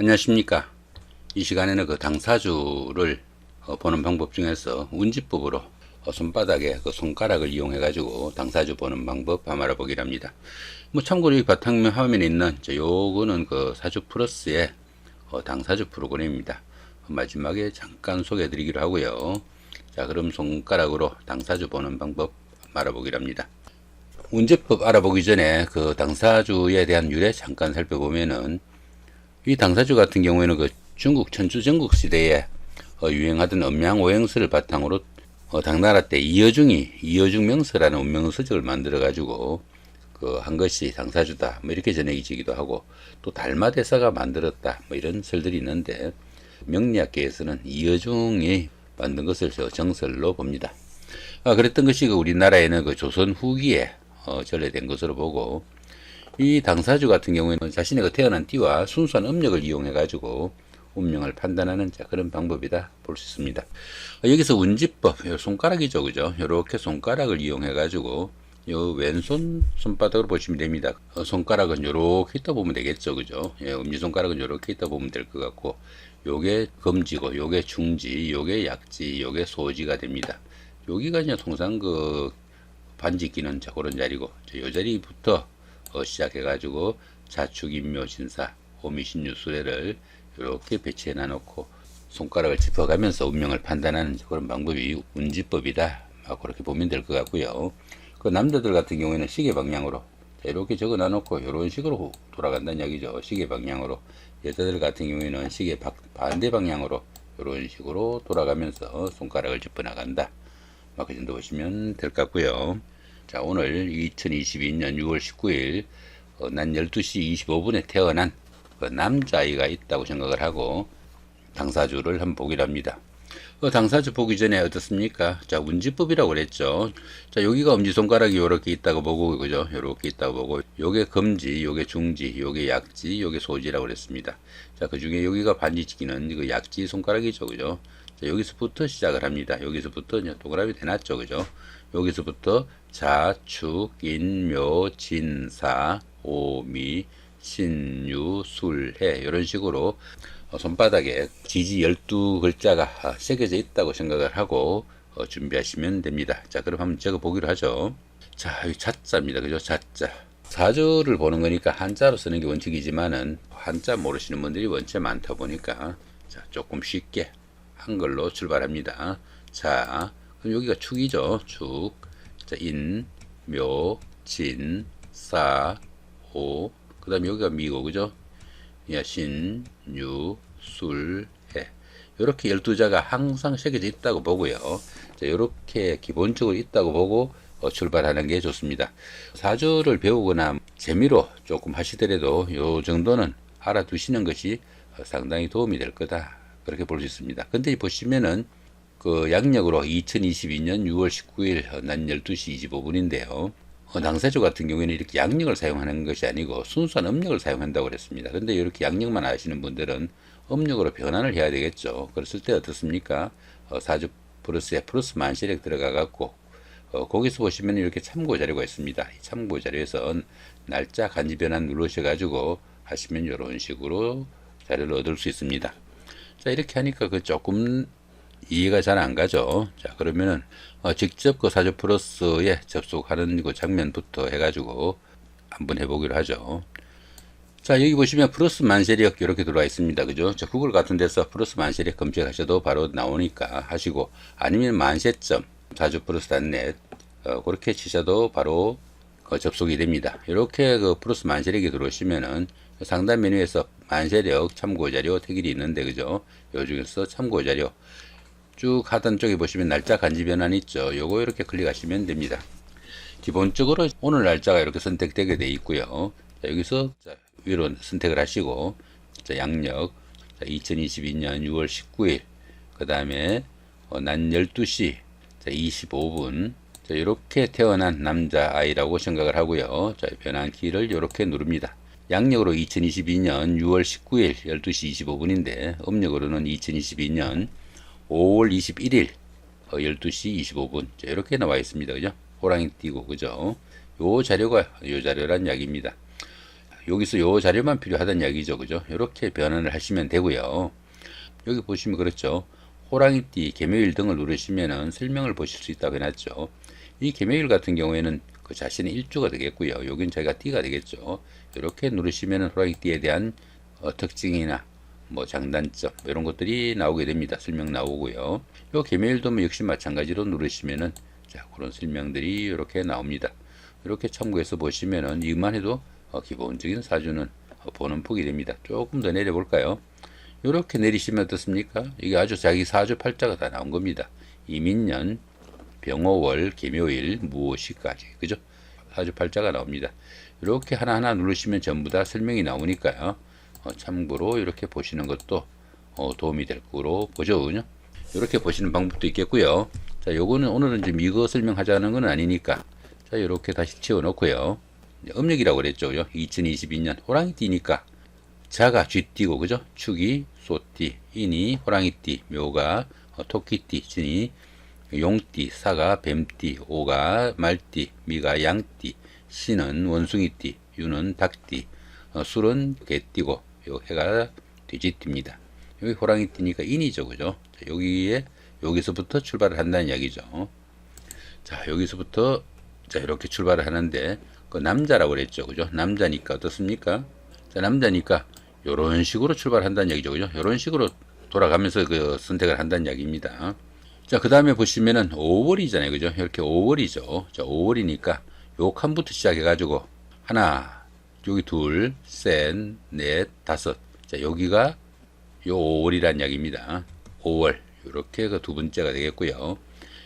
안녕하십니까. 이 시간에는 그 당사주를 어, 보는 방법 중에서 운지법으로 어, 손바닥에 그 손가락을 이용해 가지고 당사주 보는 방법 한번 알아보기랍니다. 뭐 참고로 이 바탕면 화면에 있는 저 요거는 그 사주 플러스의 어, 당사주 프로그램입니다. 마지막에 잠깐 소개해 드리기로 하고요. 자, 그럼 손가락으로 당사주 보는 방법 알아보기랍니다. 운제법 알아보기 전에 그 당사주에 대한 유래 잠깐 살펴보면은 이 당사주 같은 경우에는 그 중국 천주 전국 시대에 어, 유행하던 음양 오행서를 바탕으로 어, 당나라 때 이여중이 이여중 명서라는 운명서적을 만들어 가지고 그 한 것이 당사주다 뭐 이렇게 전해지기도 하고 또 달마 대사가 만들었다 뭐 이런 설들이 있는데 명리학계에서는 이여중이 만든 것을 저 정설로 봅니다. 아, 그랬던 것이 그 우리나라에는 그 조선 후기에 어, 전래된 것으로 보고 이 당사주 같은 경우에는 자신의 그 태어난 띠와 순수한 음력을 이용해 가지고 운명을 판단하는 자 그런 방법이다 볼 수 있습니다. 어, 여기서 운지법, 요 손가락이죠, 그죠? 요렇게 손가락을 이용해 가지고 요 왼손 손바닥으로 보시면 됩니다. 어, 손가락은 요렇게 있다 보면 되겠죠, 그죠? 예, 엄지 손가락은 요렇게 있다 보면 될 것 같고, 요게 검지고, 요게 중지, 요게 약지, 요게 소지가 됩니다. 여기가 이제 통상 그 반지 끼는 자 그런 자리고, 요 자리부터 어, 시작해가지고 자축, 인묘, 진사, 오미신유, 수레를 이렇게 배치해 놔놓고 손가락을 짚어가면서 운명을 판단하는 그런 방법이 운지법이다. 막 그렇게 보면 될 것 같고요. 그 남자들 같은 경우에는 시계 방향으로 이렇게 적어 놔놓고 이런 식으로 돌아간다는 이야기죠. 시계 방향으로. 여자들 같은 경우에는 시계 반대 방향으로 이런 식으로 돌아가면서 손가락을 짚어 나간다. 막 그 정도 보시면 될 것 같고요. 자, 오늘 2022년 6월 19일 어, 난 12시 25분에 태어난 그 남자아이가 있다고 생각을 하고 당사주를 한번 보기로 합니다. 그 당사주 보기 전에 어떻습니까? 자, 운지법이라고 그랬죠. 자, 여기가 엄지손가락이 요렇게 있다고 보고, 그죠? 요렇게 있다고 보고, 요게 검지, 요게 중지, 요게 약지, 요게 소지라고 그랬습니다. 자, 그 중에 여기가 반지치기는 그 약지 손가락이죠, 그죠? 자, 여기서부터 시작을 합니다. 여기서부터 이제 동그라미 대놨죠, 그죠? 여기서부터 자 축, 인 묘, 진 사, 오 미, 신 유, 술 해 이런 식으로 어, 손바닥에 지지 12글자가 새겨져 있다고 생각을 하고 어, 준비하시면 됩니다. 자, 그럼 한번 적어 보기로 하죠. 자, 이 자자입니다. 그죠? 자자. 사주를 보는 거니까 한자로 쓰는 게 원칙이지만은 한자 모르시는 분들이 원체 많다 보니까 자, 조금 쉽게 한글로 출발합니다. 자, 그럼 여기가 축이죠. 축. 자, 인, 묘, 진, 사, 오. 그 다음에 여기가 미고, 그죠? 야, 신, 유, 술, 해. 요렇게 12자가 항상 새겨져 있다고 보고요. 자, 요렇게 기본적으로 있다고 보고 어, 출발하는 게 좋습니다. 사주를 배우거나 재미로 조금 하시더라도 요 정도는 알아두시는 것이 어, 상당히 도움이 될 거다. 그렇게 볼 수 있습니다. 근데 보시면은 그 양력으로 2022년 6월 19일 어, 낮 12시 25분인데요. 어, 당사주 같은 경우에는 이렇게 양력을 사용하는 것이 아니고 순수한 음력을 사용한다고 그랬습니다. 근데 이렇게 양력만 아시는 분들은 음력으로 변환을 해야 되겠죠. 그랬을 때 어떻습니까? 어, 사주 플러스에 플러스 만시력 들어가 갖고 어, 거기서 보시면 이렇게 참고 자료가 있습니다. 이 참고 자료에서 날짜 간지 변환 누르셔 가지고 하시면 이런 식으로 자료를 얻을 수 있습니다. 자 이렇게 하니까 그 조금 이해가 잘 안 가죠. 자, 그러면은, 어, 직접 그 사주 플러스에 접속하는 그 장면부터 해가지고 한번 해보기로 하죠. 자, 여기 보시면 플러스 만세력 이렇게 들어와 있습니다. 그죠? 자, 구글 같은 데서 플러스 만세력 검색하셔도 바로 나오니까 하시고, 아니면 만세점, 사주 플러스.net, 어, 그렇게 치셔도 바로 그 접속이 됩니다. 이렇게 그 플러스 만세력이 들어오시면은 상단 메뉴에서 만세력 참고 자료 태길이 있는데, 그죠? 요 중에서 참고 자료, 쭉 하단 쪽에 보시면 날짜 간지 변환 있죠. 요거 이렇게 클릭하시면 됩니다. 기본적으로 오늘 날짜가 이렇게 선택되게 돼 있고요. 자, 여기서 자, 위로 선택을 하시고 자, 양력 자, 2022년 6월 19일 그 다음에 어, 낮 12시 자, 25분 자, 이렇게 태어난 남자 아이라고 생각을 하고요. 자, 변환 키를 이렇게 누릅니다. 양력으로 2022년 6월 19일 12시 25분인데 음력으로는 2022년 5월 21일 12시 25분 이렇게 나와 있습니다. 그죠? 호랑이 띄고 그죠? 요 자료가 요 자료란 이야기입니다. 여기서 요 자료만 필요하다는 이야기죠. 그죠? 이렇게 변환을 하시면 되고요. 여기 보시면 그렇죠. 호랑이띠, 개묘일 등을 누르시면은 설명을 보실 수 있다고 해놨죠. 이 개묘일 같은 경우에는 그 자신의 일주가 되겠고요. 여긴 저희가 띠가 되겠죠. 이렇게 누르시면은 호랑이띠에 대한 어, 특징이나 뭐 장단점 이런 것들이 나오게 됩니다. 설명 나오고요. 요 개묘일도 뭐 역시 마찬가지로 누르시면은 자 그런 설명들이 이렇게 나옵니다. 이렇게 참고해서 보시면은 이만 해도 어, 기본적인 사주는 어, 보는 폭이 됩니다. 조금 더 내려 볼까요? 이렇게 내리시면 어떻습니까? 이게 아주 자기 사주 팔자가 다 나온 겁니다. 이민년, 병호월, 개묘일, 무엇이까지 그죠? 사주 팔자가 나옵니다. 이렇게 하나하나 누르시면 전부 다 설명이 나오니까요. 어, 참고로 이렇게 보시는 것도 어, 도움이 될 거로 보죠. 이렇게 보시는 방법도 있겠고요. 자, 요거는 오늘은 지금 이거 설명하자는 건 아니니까 자, 이렇게 다시 치워 놓고요. 음력이라고 그랬죠. 2022년 호랑이띠니까 자가 쥐띠고 그죠? 축이 소띠, 인이 호랑이띠, 묘가 어, 토끼띠, 진이 용띠, 사가 뱀띠, 오가 말띠, 미가 양띠, 신은 원숭이띠, 유는 닭띠, 어, 술은 개띠고 요 해가 돼지띠입니다. 여기 호랑이 띠니까 인이죠, 그죠? 자, 여기에 여기서부터 출발을 한다는 이야기죠. 자, 여기서부터 자 이렇게 출발을 하는데 그 남자라고 그랬죠, 그죠? 남자니까 어떻습니까? 자, 남자니까 요런 식으로 출발한다는 얘기죠, 그죠? 요런 식으로 돌아가면서 그 선택을 한다는 이야기입니다. 자, 그 다음에 보시면은 5월이잖아요, 그죠? 이렇게 5월이죠. 자, 5월이니까 요 칸부터 시작해가지고 하나, 여기 둘, 셋, 넷, 다섯. 자, 여기가 요 5월이란 이야기입니다. 5월. 이렇게 그두 번째가 되겠고요.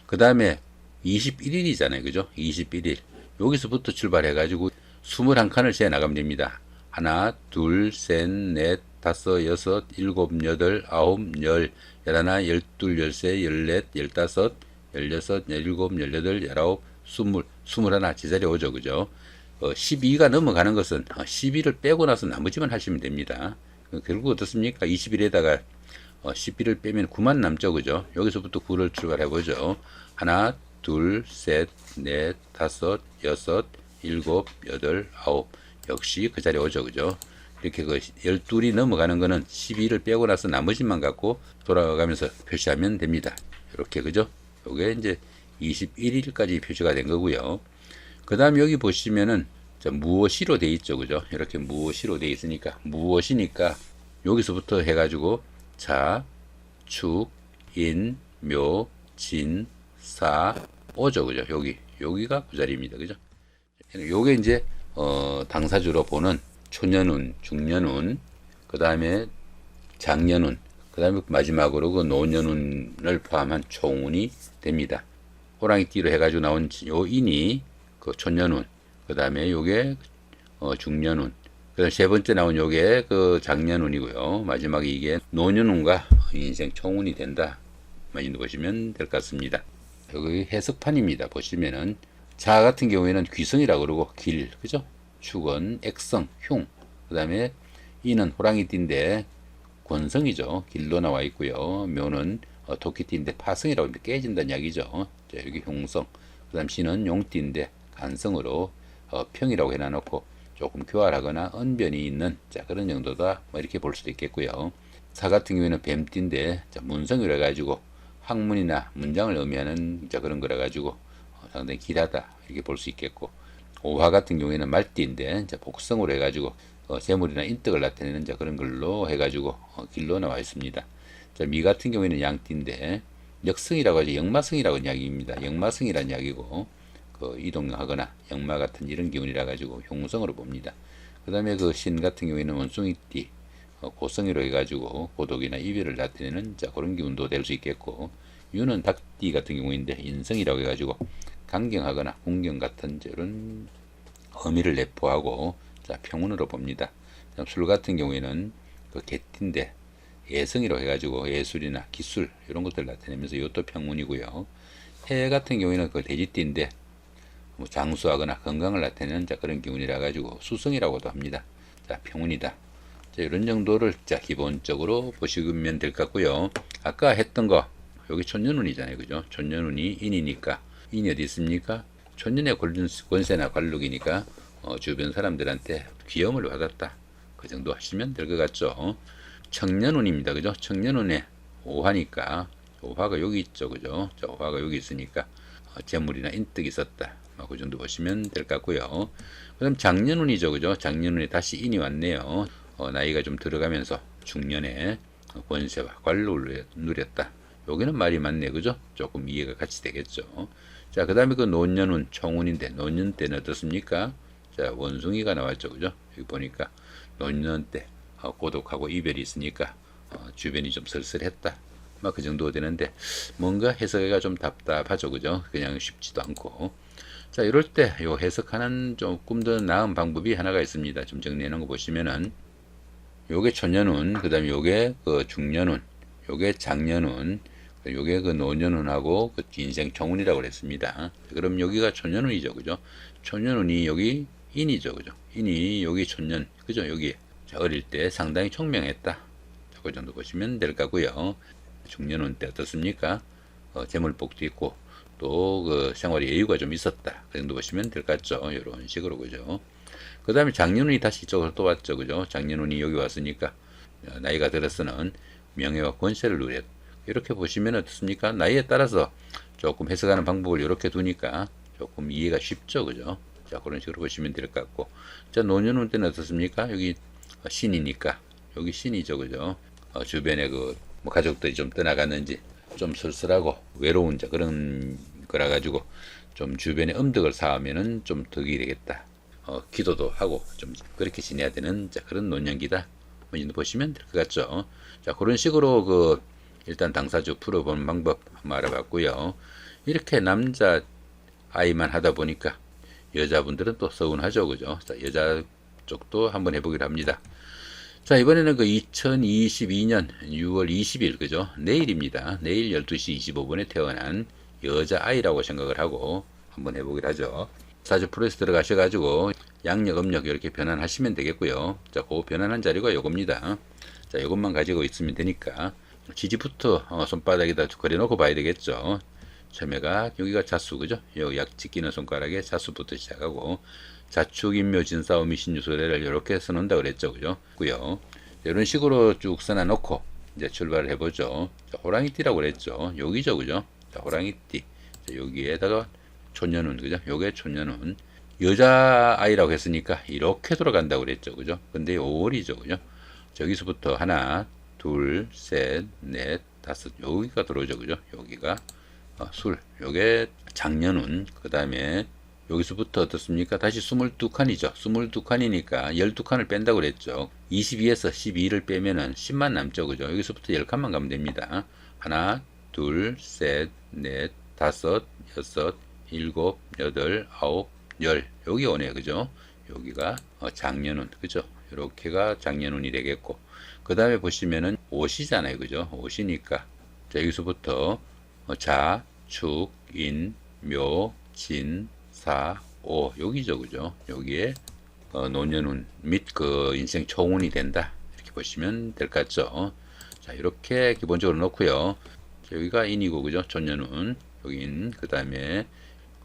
그 다음에 21일이잖아요. 그죠? 21일. 여기서부터 출발해가지고 21칸을 재 나가면 됩니다. 하나, 둘, 셋, 넷, 다섯, 여섯, 일곱, 여덟, 아홉, 열, 열하나, 열둘, 열세, 열넷, 열다섯, 열여섯, 열일곱, 열여덟, 열아홉, 스물, 스물하나 제자리 오죠. 그죠? 어, 12가 넘어가는 것은 12를 빼고 나서 나머지만 하시면 됩니다. 그 결국 어떻습니까? 21에다가 어, 11을 빼면 9만 남죠. 그죠? 여기서부터 9를 출발해 보죠. 하나, 둘, 셋, 넷, 다섯, 여섯, 일곱, 여덟, 아홉. 역시 그 자리에 오죠. 그죠? 이렇게 그 12이 넘어가는 거는 12를 빼고 나서 나머지만 갖고 돌아가면서 표시하면 됩니다. 이렇게 그죠? 요게 이제 21일까지 표시가 된 거고요. 그 다음 여기 보시면은 자, 무엇이로 돼 있죠. 그죠? 이렇게 무엇이로 돼 있으니까 무엇이니까 여기서부터 해가지고 자, 축, 인, 묘, 진, 사, 오죠. 그죠? 여기 여기가 그 자리입니다. 그죠? 요게 이제 어, 당사주로 보는 초년운, 중년운, 그 다음에 장년운, 그 다음에 마지막으로 그 노년운을 포함한 총운이 됩니다. 호랑이띠로 해가지고 나온 요 인이 그 초년운, 그 다음에 요게 어, 중년운, 그세 번째 나온 요게 그 장년운이고요. 마지막에 이게 노년운과 인생 총운이 된다. 많이 보시면 될 것 같습니다. 여기 해석판입니다. 보시면은 자 같은 경우에는 귀성이라고 그러고 길, 그죠? 축은 액성, 흉. 그 다음에 이는 호랑이띠인데 권성이죠. 길로 나와 있고요. 묘는 어, 토끼띠인데 파성이라고 하면 깨진다는 이야기죠. 자, 여기 흉성. 그 다음 신은 용띠인데 간성으로 어, 평이라고 해놔놓고 조금 교활하거나 언변이 있는 자 그런 정도다 뭐 이렇게 볼 수도 있겠고요. 사 같은 경우에는 뱀띠인데 자, 문성이라 해가지고 학문이나 문장을 의미하는 자 그런 거라 가지고 어, 상당히 길하다 이렇게 볼 수 있겠고 오화 같은 경우에는 말띠인데 자, 복성으로 해가지고 어, 재물이나 인덕을 나타내는 자 그런 걸로 해가지고 어, 길로 나와 있습니다. 자, 미 같은 경우에는 양띠인데 역성이라고 하죠. 역마성이라고 이야기입니다. 역마성이라는 이야기고 그 이동하거나 역마 같은 이런 기운이라 가지고 흉성으로 봅니다. 그 다음에 그 신 같은 경우에는 원숭이띠 어, 고성이로 해가지고 고독이나 이별을 나타내는 자 그런 기운도 될 수 있겠고 유는 닭띠 같은 경우인데 인성이라고 해가지고 강경하거나 공경 같은 이런 의미를 내포하고 자 평운으로 봅니다. 술 같은 경우에는 그 개띠인데 예성이라고 해가지고 예술이나 기술 이런 것들 나타내면서 이것도 평운이고요. 해 같은 경우에는 그 돼지띠인데 뭐 장수하거나 건강을 나타내는 자 그런 기운이라 가지고 수성이라고도 합니다. 자 평운이다. 자 이런 정도를 자 기본적으로 보시면 될 것 같고요. 아까 했던 거 여기 천년운이잖아요, 그죠? 천년운이 인이니까 인이 어디 있습니까? 천년의 권세나 관록이니까 어, 주변 사람들한테 귀염을 받았다. 그 정도 하시면 될 것 같죠. 청년운입니다. 그죠? 청년운에 오화니까 오화가 여기 있죠. 그죠? 자, 오화가 여기 있으니까 어, 재물이나 인덕이 있었다. 뭐, 그 정도 보시면 될 것 같고요. 그 다음 작년운이죠. 그죠? 작년운에 다시 인이 왔네요. 어, 나이가 좀 들어가면서 중년에 어, 권세와 관로를 누렸다. 여기는 말이 맞네. 그죠? 조금 이해가 같이 되겠죠. 자, 그 다음에 그 노년운, 총운인데, 노년 때는 어떻습니까? 자, 원숭이가 나왔죠. 그죠? 여기 보니까, 노년 때, 어, 고독하고 이별이 있으니까, 어, 주변이 좀 쓸쓸했다. 막 그 정도 되는데, 뭔가 해석하기가 좀 답답하죠. 그죠? 그냥 쉽지도 않고. 자, 이럴 때, 요 해석하는 조금 더 나은 방법이 하나가 있습니다. 좀 정리해 놓은 거 보시면은, 요게 초년운, 그 다음에 요게 그 중년운, 요게 장년운, 요게 그 노년운하고 그 인생 총운이라고 그랬습니다. 그럼 여기가 초년운이죠. 그죠? 초년운이 여기 인이죠. 그죠? 인이 여기 초년, 그죠? 여기 자, 어릴 때 상당히 총명했다. 자, 그 정도 보시면 될 거고요. 중년운 때 어떻습니까? 어, 재물복도 있고 또 그 생활에 여유가 좀 있었다. 그 정도 보시면 될 것 같죠. 이런 식으로 그죠? 그 다음에 장년운이 다시 이쪽으로 또 왔죠. 그죠? 장년운이 여기 왔으니까 어, 나이가 들어서는 명예와 권세를 누렸다. 이렇게 보시면 어떻습니까? 나이에 따라서 조금 해석하는 방법을 이렇게 두니까 조금 이해가 쉽죠. 그죠? 자, 그런 식으로 보시면 될 것 같고. 자, 노년운 때는 어떻습니까? 여기 신이니까. 여기 신이죠. 그죠? 어, 주변에 그, 뭐 가족들이 좀 떠나갔는지 좀 쓸쓸하고 외로운 자, 그런 거라 가지고 좀 주변에 음덕을 쌓으면은 좀 덕이 되겠다. 어, 기도도 하고 좀 그렇게 지내야 되는 자, 그런 정도 보시면 될 것 같죠. 자, 그런 식으로 그, 일단 당사주 풀어보는 방법 한번 알아봤고요. 이렇게 남자 아이만 하다 보니까 여자분들은 또 서운하죠. 그죠? 자, 여자 쪽도 한번 해보기로 합니다. 자, 이번에는 그 2022년 6월 20일, 그죠? 내일입니다. 내일 12시 25분에 태어난 여자 아이라고 생각을 하고 한번 해보기로 하죠. 사주 프로에서 들어가셔가지고 양력, 음력 이렇게 변환하시면 되겠고요. 자, 그 변환한 자료가 요겁니다. 자, 요것만 가지고 있으면 되니까 지지부터 어, 손바닥에다 그려놓고 봐야 되겠죠. 처음에가 여기가 자수 그죠? 여기 약지 끼는 손가락에 자수부터 시작하고 자축 인묘 진사오 미신유소래를 이렇게 써놓는다 그랬죠, 그죠? 고요. 이런 식으로 쭉 써놔놓고 이제 출발을 해보죠. 자, 호랑이띠라고 그랬죠. 여기죠, 그죠? 자, 호랑이띠. 자, 여기에다가 초년운 그죠? 요게 초년운 여자 아이라고 했으니까 이렇게 돌아간다고 그랬죠, 그죠? 근데 5월이죠, 그죠? 저기서부터 하나, 둘, 셋, 넷, 다섯 여기가 들어오죠, 그죠? 여기가 어, 술, 요게 작년운 그 다음에 여기서부터 어떻습니까? 다시 22칸이죠. 22칸이니까 12칸을 뺀다고 그랬죠. 22에서 12를 빼면은 10만 남죠. 그죠? 여기서부터 10칸만 가면 됩니다. 하나, 둘, 셋, 넷, 다섯, 여섯, 일곱, 여덟, 아홉, 열. 여기 오네요. 그죠? 여기가 어, 작년운. 그죠? 이렇게가 작년운이 되겠고. 그 다음에 보시면은 옷이잖아요. 그죠? 옷이니까. 자, 여기서부터 어, 자, 축, 인, 묘, 진, 사, 오 여기죠, 그죠? 여기에 어, 노년운 및 그 인생 총운이 된다 이렇게 보시면 될 것 같죠? 자 이렇게 기본적으로 놓고요. 자, 여기가 인이고 그죠? 존년운 여기 인, 그 다음에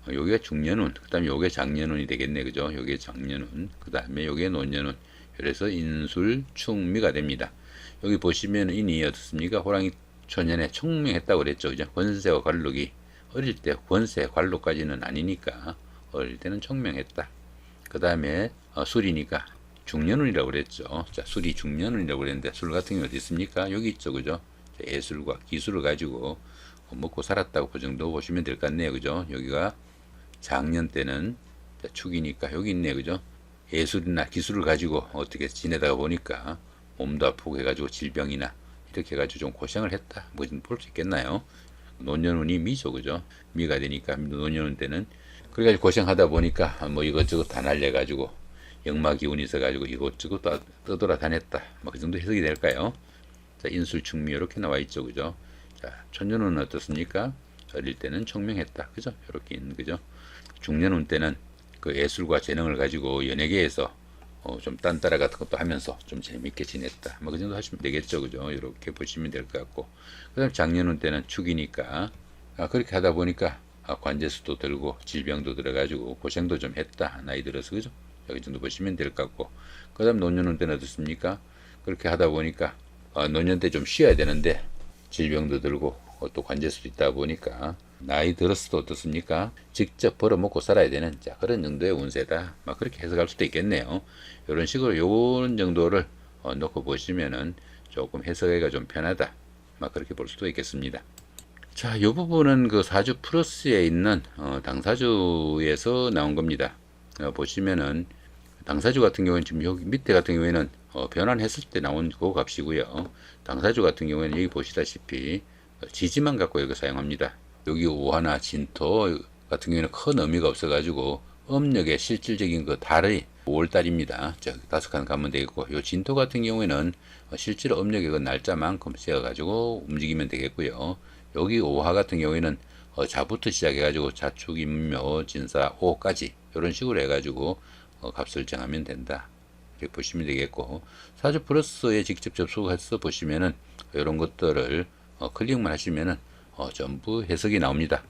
어, 여기가 중년운, 그 다음에 여기가 장년운이 되겠네, 그죠? 여기에 장년운, 그 다음에 여기에 노년운. 그래서 인술 충미가 됩니다. 여기 보시면 인이 어떻습니까? 호랑이 초년에 총명했다고 그랬죠, 그죠? 권세와 관록이 어릴 때 권세, 관록까지는 아니니까 어릴 때는 청명했다. 그 다음에 어, 술이니까 중년운이라고 그랬죠. 자, 술이 중년운이라고 그랬는데 술 같은 경우 어디 있습니까? 여기 있죠, 그죠? 자, 예술과 기술을 가지고 어, 먹고 살았다고 그 정도 보시면 될 것 같네요, 그죠? 여기가 작년 때는 자, 축이니까 여기 있네, 그죠? 예술이나 기술을 가지고 어떻게 지내다가 보니까 몸도 아프고 해가지고 질병이나 이렇게 해가지고 좀 고생을 했다. 뭐 좀 볼 수 있겠나요? 노년운이 미죠, 그죠? 미가 되니까 노년운 때는 그래가지고 고생하다 보니까 뭐 이것저것 다 날려가지고 역마 기운이 있어가지고 이것저것 다 떠돌아 다녔다. 뭐그 정도 해석이 될까요? 자, 인술 충미 이렇게 나와 있죠, 그죠? 자, 천년운은 어떻습니까? 어릴 때는 청명했다, 그죠? 이렇게 있는 그죠? 중년운 때는 그 예술과 재능을 가지고 연예계에서 어, 좀 딴따라 같은 것도 하면서 좀 재밌게 지냈다. 뭐 그 정도 하시면 되겠죠, 그죠? 이렇게 보시면 될 것 같고. 그다음 작년운 때는 축이니까 아, 그렇게 하다 보니까 아, 관제수도 들고 질병도 들어가지고 고생도 좀 했다. 나이 들어서 그죠? 여기 정도 보시면 될 것 같고 그 다음 노년운 때는 어떻습니까? 그렇게 하다 보니까 어, 노년 때 좀 쉬어야 되는데 질병도 들고 어, 또 관제수도 있다 보니까 나이 들었어도 어떻습니까? 직접 벌어먹고 살아야 되는 자 그런 정도의 운세다. 막 그렇게 해석할 수도 있겠네요. 이런 식으로 요런 정도를 어, 놓고 보시면은 조금 해석하기가 좀 편하다. 막 그렇게 볼 수도 있겠습니다. 자, 이 부분은 그 사주 플러스에 있는 어, 당사주에서 나온 겁니다. 어, 보시면은 당사주 같은 경우에는 지금 여기 밑에 같은 경우에는 어, 변환했을 때 나온 그 값이고요. 당사주 같은 경우에는 여기 보시다시피 어, 지지만 갖고 이거 사용합니다. 여기 오하나 진토 같은 경우에는 큰 의미가 없어가지고 음력의 실질적인 그 달의 5월달입니다. 자, 다섯 칸 가면 되겠고, 요 진토 같은 경우에는 어, 실제로 음력의 그 날짜만큼 세어가지고 움직이면 되겠고요. 여기 오화 같은 경우에는 어, 자부터 시작해가지고 자축, 임묘, 진사, 오까지 이런 식으로 해가지고 어, 값을 정하면 된다. 이렇게 보시면 되겠고 사주 플러스에 직접 접속해서 보시면은 이런 것들을 어, 클릭만 하시면은 어, 전부 해석이 나옵니다.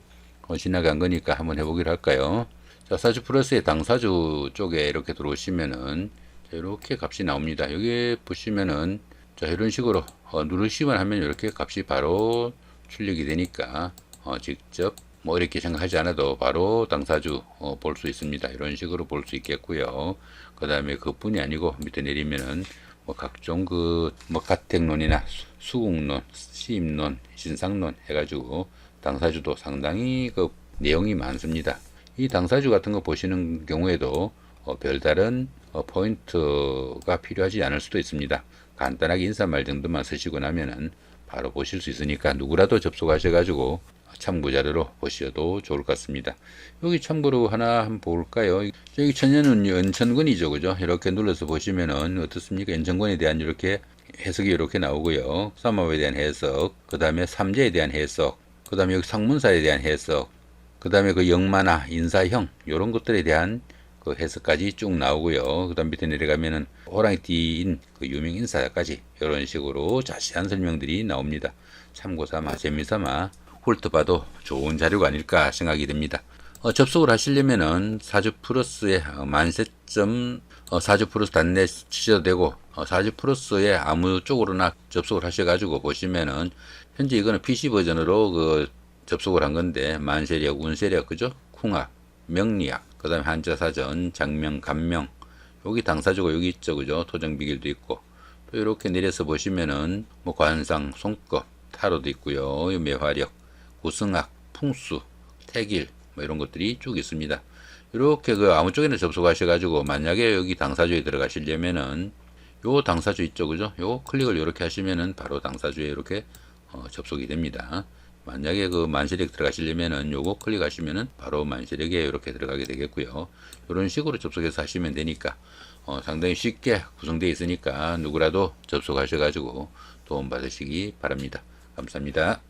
어, 지나간 거니까 한번 해보기로 할까요? 자, 사주 플러스의 당사주 쪽에 이렇게 들어오시면은 자, 이렇게 값이 나옵니다. 여기 보시면은 자, 이런 식으로 어, 누르시만 하면 이렇게 값이 바로 출력이 되니까 어, 직접 뭐 이렇게 생각하지 않아도 바로 당사주 어, 볼 수 있습니다. 이런 식으로 볼 수 있겠고요. 그 다음에 그뿐이 아니고 밑에 내리면은 뭐 각종 그뭐 가택론이나 수- 수국론, 시임론, 신상론 해가지고 당사주도 상당히 그 내용이 많습니다. 이 당사주 같은 거 보시는 경우에도 어, 별다른 어, 포인트가 필요하지 않을 수도 있습니다. 간단하게 인사말 정도만 쓰시고 나면은 바로 보실 수 있으니까 누구라도 접속하셔가지고 참고 자료로 보셔도 좋을 것 같습니다. 여기 참고로 하나 한번 볼까요? 여기 천년은 연천군이죠, 그죠? 이렇게 눌러서 보시면은 어떻습니까? 연천군에 대한 이렇게 해석이 이렇게 나오고요. 삼합에 대한 해석, 그 다음에 삼재에 대한 해석, 그 다음에 여기 상문사에 대한 해석, 그 다음에 그 영마나 인사형 이런 것들에 대한 그 해석까지 쭉 나오고요. 그 다음 밑에 내려가면은 호랑이띠인 그 유명 인사까지 이런 식으로 자세한 설명들이 나옵니다. 참고 삼아 재미삼아 훑어봐도 좋은 자료가 아닐까 생각이 됩니다. 어, 접속을 하시려면은 사주 플러스의 어, 만세점 어, 사주 플러스 단내 치셔도 되고 어, 사주 플러스의 아무 쪽으로나 접속을 하셔가지고 보시면은 현재 이거는 PC 버전으로 그 접속을 한 건데 만세력, 운세력, 그죠? 쿵합, 명리학, 그 다음에 한자사전, 장명, 간명 여기 당사주고 여기 있죠, 그죠? 토정비길도 있고 또 이렇게 내려서 보시면은 뭐 관상, 손급, 타로도 있고요, 이 매화력, 구승학, 풍수, 태길 뭐 이런 것들이 쭉 있습니다. 이렇게 그 아무 쪽에나 접속하셔 가지고 만약에 여기 당사주에 들어가시려면은 요 당사주 있죠, 그죠? 요 클릭을 이렇게 하시면은 바로 당사주에 이렇게 어, 접속이 됩니다. 만약에 그 만세력 들어가시려면은 요거 클릭하시면은 바로 만세력에 이렇게 들어가게 되겠고요. 이런 식으로 접속해서 하시면 되니까 어, 상당히 쉽게 구성되어 있으니까 누구라도 접속하셔가지고 도움 받으시기 바랍니다. 감사합니다.